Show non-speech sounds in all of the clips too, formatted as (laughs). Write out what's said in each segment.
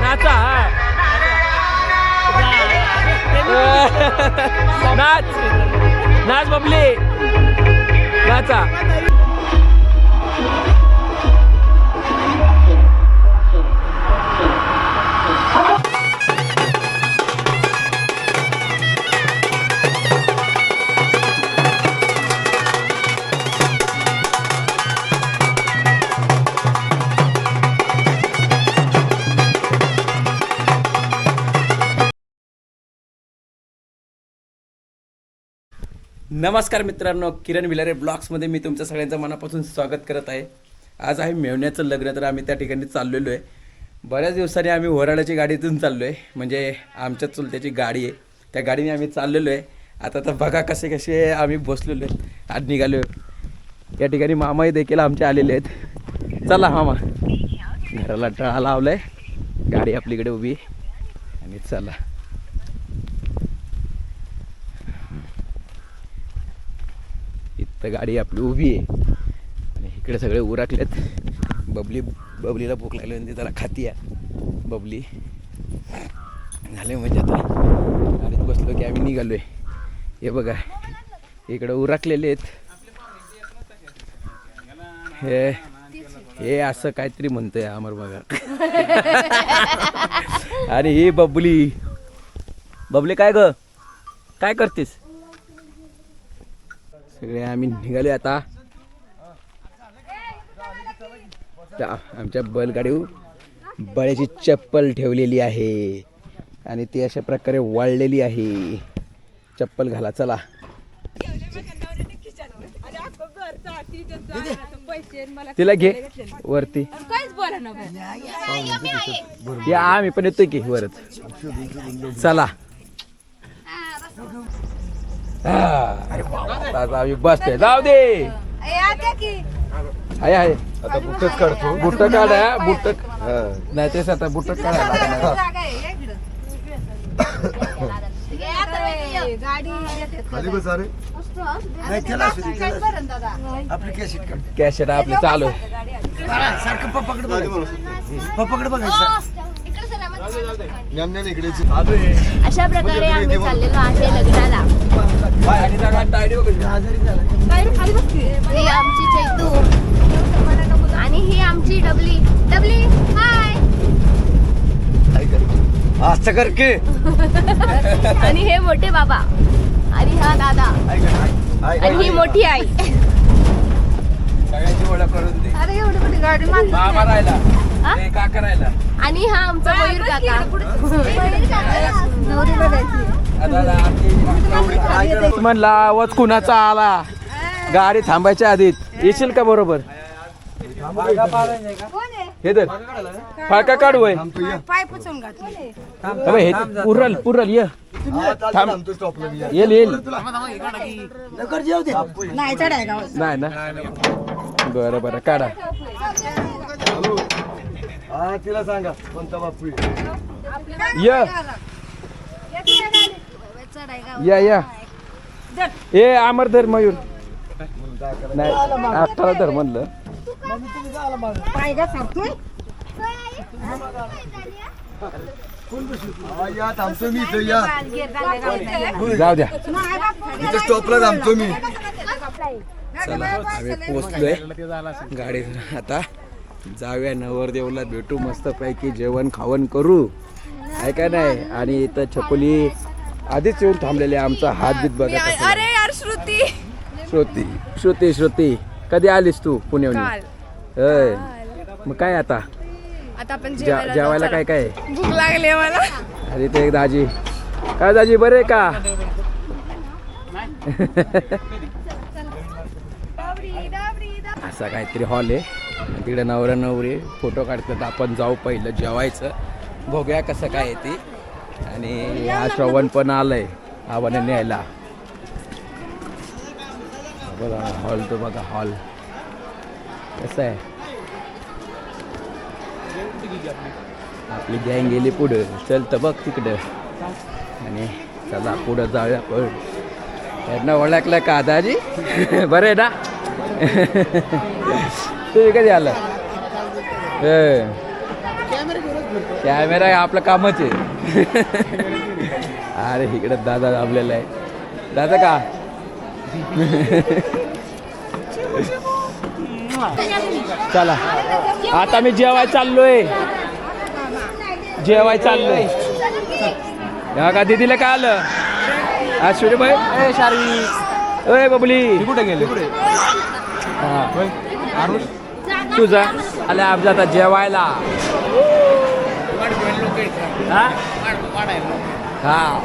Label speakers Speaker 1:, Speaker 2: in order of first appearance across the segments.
Speaker 1: नाचा (laughs) नाच नाच बबली. नाचा. नमस्कार मित्रांनो किरण विलारे ब्लॉग्समध्ये मी तुमच्या सगळ्यांचं मनापासून स्वागत करत आहे. आज आहे मेवण्याचं लग्न तर आम्ही त्या ठिकाणी चाललेलो आहे. बऱ्याच दिवसांनी आम्ही वराडाची गाडीतून चाललो आहे म्हणजे आमच्या चुलत्याची गाडी आहे. त्या गाडीने आम्ही चाललेलो आहे. आता तर बघा कसे कसे आम्ही बसलेलो आहे. आज निघालो आहे या ठिकाणी मामाही देखील आमचे आलेले आहेत. चला मामा. घराला टळा लावला आहे गाडी आपलीकडे उभी आणि चला. तर गाडी आपली उभी आहे. आणि इकडे सगळे उराकलेत. बबली बबलीला भूक लागली आणि त्याला खाती आहे बबली झाले म्हणजे आता. गाडीत बसलो की आम्ही निघालो आहे हे बघा इकडं उराकलेले आहेत. हे हे असं काहीतरी म्हणतंय अमर बघा. (laughs) आणि ही बबली. बबली काय ग? काय करतेस? सगळे आम्ही निघाले आता. त्या आमच्या बैलगाडीवर बळ्याची चप्पल ठेवलेली आहे. आणि ती अशा प्रकारे वाळलेली आहे. चप्पल घाला चला. तिला घे वरती. या आम्ही पण येतोय की वरच चला. अरे बाबा, बसतोय जाऊ दे. आहे आहे.
Speaker 2: आता बुटच काढतो.
Speaker 1: बुट काढा बुट. नाही तेच आता बुट काढायला (coughs)
Speaker 2: खाली बस अरे नाही त्याला असू दे, त्याला आपली कॅसेट काढ.
Speaker 1: कॅशेट आपले चालू आहे.
Speaker 2: सारखं पप्पाकडे बघायचं पप्पाकडे
Speaker 3: अशा प्रकारे आम्ही चाललेलो आहे लग्नाला
Speaker 1: बाय, आणि जागा आणि तायडी बघ.
Speaker 3: ही आमची चैतू. आणि ही आमची डबली. डबली हाय
Speaker 2: असं कर की.
Speaker 3: आणि हे मोठे बाबा. आणि हा दादा. आणि ही. मोठी आई.
Speaker 1: सगळ्यांची ओळख करून दे.
Speaker 3: अरे एवढी मोठी गाडी
Speaker 1: मामा राहिला.
Speaker 3: हा?
Speaker 1: काका राहिला.
Speaker 3: आणि हा आमचा मयूर काका.
Speaker 1: आता आमची- म्हणला आवाज कुणाचा आला? गाडी थांबायच्या आधीच. येशील का बरोबर? हे तर फाळका काढू हे पुरल पुरल ये. येईल येईल
Speaker 2: लवकर जेव दे.
Speaker 1: नाही ना? बरं बरं काढा.
Speaker 2: हा तिला सांगा कोणता बापू.
Speaker 1: या. या या. ए अमर धर मयूर. नाही अठरा धर म्हणलं.
Speaker 2: या थांबतो मी इथं या
Speaker 1: जाऊ द्या.
Speaker 2: इथं स्टॉपला थांबतो मी.
Speaker 1: चला आम्ही पोचलोय गाडी आता जाऊया नवरदेवला भेटू. मस्त पैकी जेवण खावण करू. आहे का नाही? आणि इथं छकुली आधीच येऊन थांबलेले आमचा हात बीत बघा
Speaker 4: अरे यार श्रुती.
Speaker 1: श्रुती श्रुती श्रुती. कधी आलीस तू पुण्याहून? होय. मग काय आता?
Speaker 4: आता आपण
Speaker 1: जे-
Speaker 4: जेवायला जाऊ,
Speaker 1: जेवायला
Speaker 4: चला.
Speaker 1: काय काय
Speaker 4: भूक लागली मला
Speaker 1: अरे ते एक दाजी. काय दाजी बरे का? असा काहीतरी हॉल आहे. आणि तिकडे नवरा नवरी फोटो काढतात आपण जाऊ पहिलं जेवायचं. बघूया कसं काय आहे ते. आणि हा श्रवण पण आलंय आव्हाने न्यायला. बघा हॉल तो बघा हॉल कसं आहे? आपली गँग गेली पुढं. चल तर बघ तिकडं. आणि चला पुढं जाऊया पण त्यांना ओळखलं का दाजी? (laughs) बरं आहे ना? (laughs) तुम्ही कधी आलं कॅमेरा आपलं कामच आहे. अरे इकडं दादा दाबलेला आहे. दादा का? चला. आता मी जेवाय चाललोय. जेवाय चाललोय. या का दीदीला काय आलं? अश्विनी भाई ए शार्वी. ए बबली. कुठे गेली? तुझा? आले आमच्या आता जेवायला. हा? हा.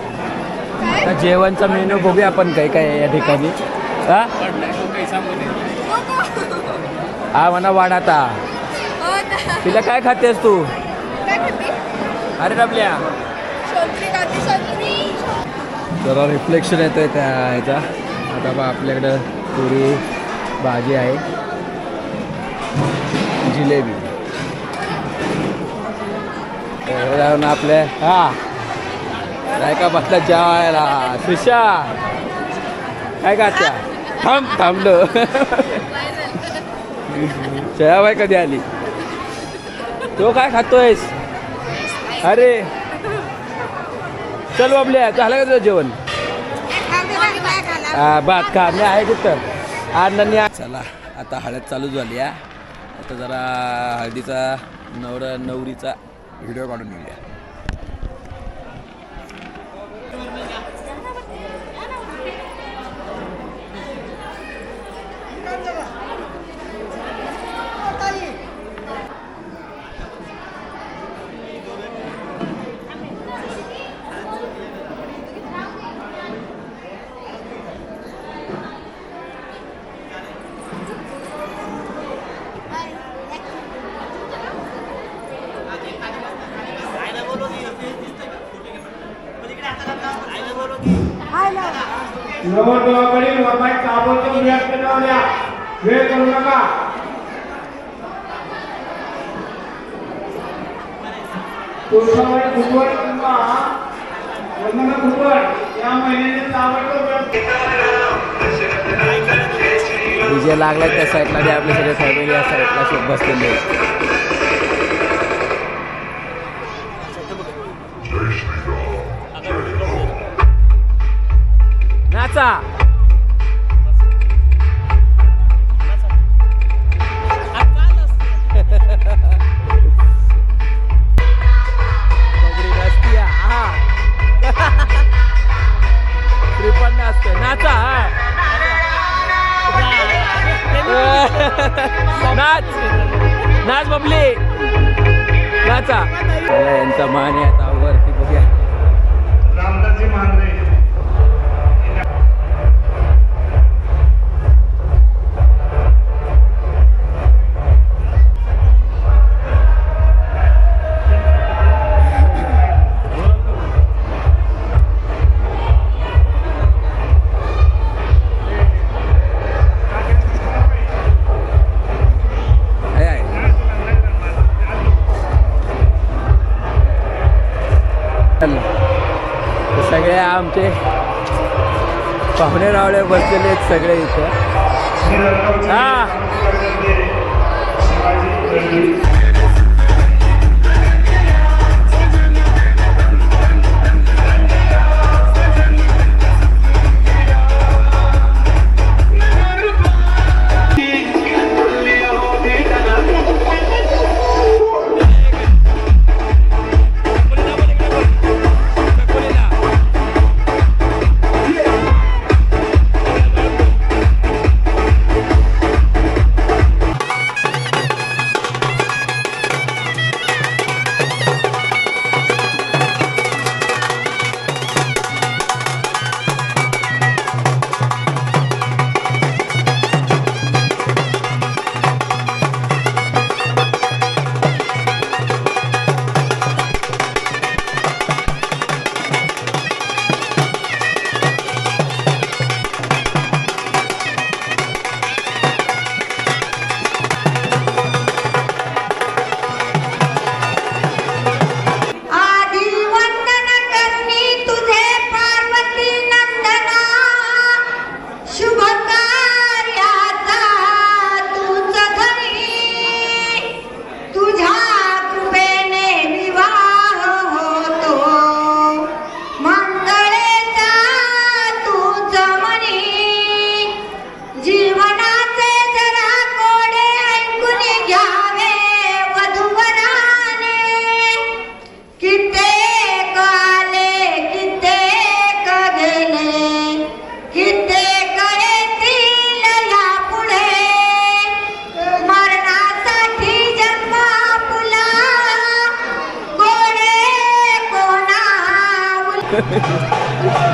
Speaker 1: आता जेवणचा मेनू बघूया आपण काय काय आहे या ठिकाणी. हा? हा म्हणा वाढाता
Speaker 4: हो ना.
Speaker 1: तिला काय खातेस तू? अरे
Speaker 4: संत्री.
Speaker 1: जरा रिफ्लेक्शन येतं आहे त्या ह्याचा. आता बा आपल्याकडं पुरी भाजी आहे. जिलेबी. जाऊन हा. काय का बसला जेवायला? सुशा. काय का त्या थांब थांबलो. जयाबाई कधी आली? तो काय खातोयस? अरे. चल बाबल्या झालं का तुझं जेवण? हा, भात खा मी आहे कुठं आनंदी चला आता हळद चालू झाली आता जरा हळदीचा नवरा नवरीचा व्हिडिओ काढून घेऊया
Speaker 5: नवरदेवाकडे मोबाईल ताबडतोब व्यक्त करू द्या वेळ करू नका. पुरुषावर किंवा या महिन्याने ताबडतोब
Speaker 1: डीजे लागला त्या साईडला बी आपले सगळे फॅमिली या साईडला शोध बसलेले आहेत. नाचा दगडी रस्ती नाचा हा. नाच. नाच बबली. नाचा. चला, यांचा मान आहे आमचे पाहुणे रावळे बसलेले आहेत सगळे इथं. हां.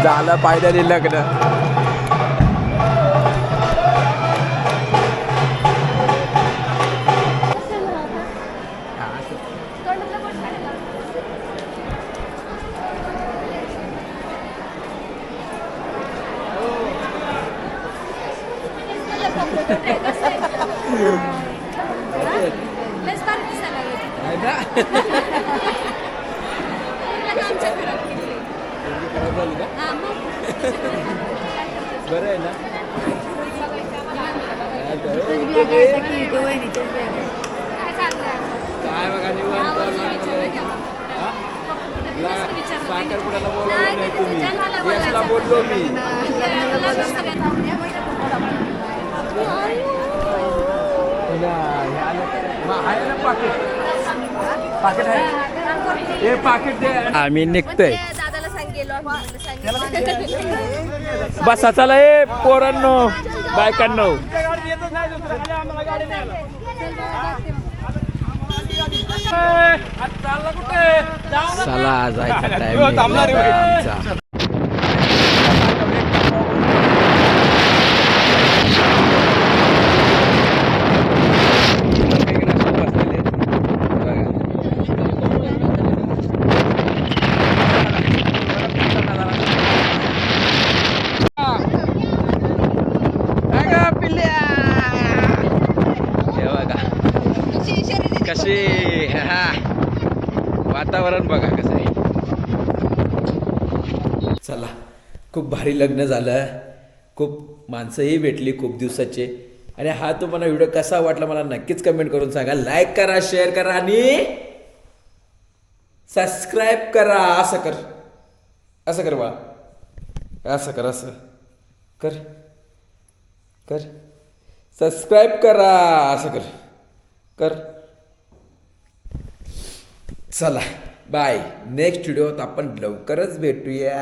Speaker 1: झालं पायदळी लग्न. बरं (laughs) (laughs) (laughs) आहे ना काय बघा निवांत हा? ला- साखरपुड्याला बोलवलं नाही तुम्ही. यशला बोललो मी ना, आलं. मग आहे ना पाकिट पाकिट आहे हे पाकिट दे आम्ही निघतोय.
Speaker 3: दादाला सांग गेलो
Speaker 1: बसा चला ए पोरांनो बायकांनो. चला जायचा (laughs) टाइम आमचा. वातावरण बघा कसं आहे. चला खूप भारी लग्न झालं. खूप माणसंही भेटली खूप दिवसाचे. आणि हा तुम्हाला व्हिडिओ कसा वाटला मला नक्कीच कमेंट करून सांगा. लाईक करा शेअर करा आणि सबस्क्राईब करा. असं कर. असं कर बाळा असं कर असं कर. कर. सबस्क्राईब करा. असं कर. कर. चला बाय नेक्स्ट व्हिडिओत आपण लवकरच भेटूया.